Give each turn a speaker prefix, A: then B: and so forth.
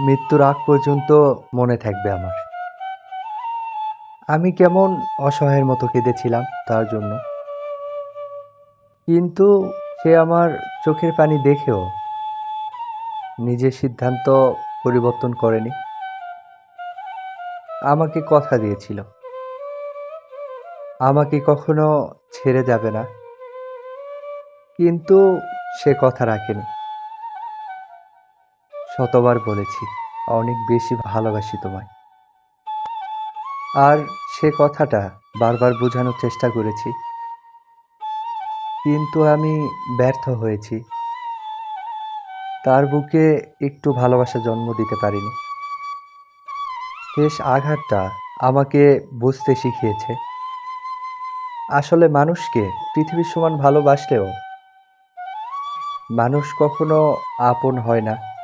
A: মৃত্যুর আগ পর্যন্ত মনে থাকবে আমার। আমি কেমন অসহায়ের মতো কেঁদেছিলাম তার জন্য। কিন্তু সে আমার চোখের পানি দেখেও নিজের সিদ্ধান্ত পরিবর্তন করেনি। আমাকে কথা দিয়েছিল। আমাকে কখনো ছেড়ে যাবে না। কিন্তু সে কথা রাখেনি। শতবার বলেছি, অনেক বেশি ভালোবাসি তোমায়। আর সে কথাটা বারবার বোঝানোর চেষ্টা করেছি। কিন্তু আমি ব্যর্থ হয়েছি। তার বুকে একটু ভালোবাসা জন্ম দিতে পারিনি। শেষ আঘাতটা আমাকে বুঝতে শিখিয়েছে। আসলে মানুষকে পৃথিবীর সমান ভালোবাসলেও মানুষ কখনো আপন হয় না।